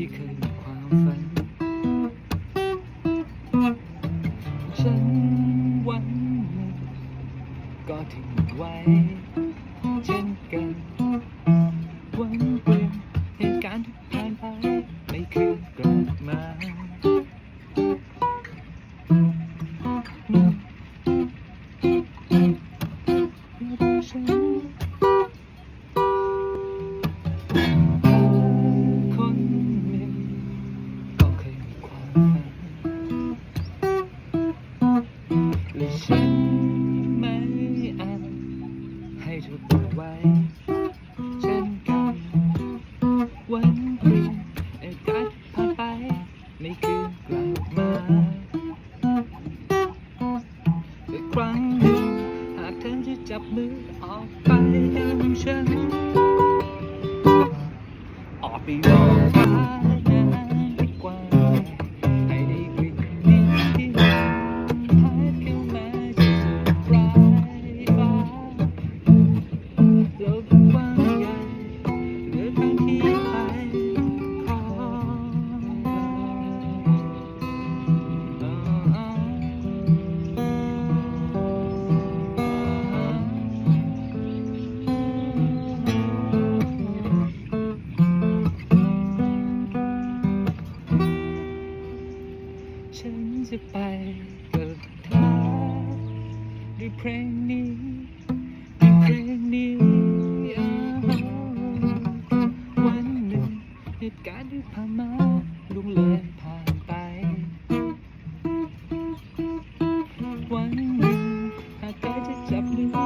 ที่เคยมีความฝัน ฉันหวังก็ถึงไว้ เช่นกันหวัง เช่นกัน วันพรุ่งอากาศพาไป ไม่คืนกลับมาแต่ครั้งหนึ่งหากเธอจะจับมือออกไปจากฉัน ออกไปมองฟ้า จะไปกับเธอด้วยเพลงนี้ด้วยเพลงนี้วันหนึ่งเหตุการณ์ที่ผ่านมาลุงเลยผ่านไป วันหนึ่งหากเธอจะจับมือ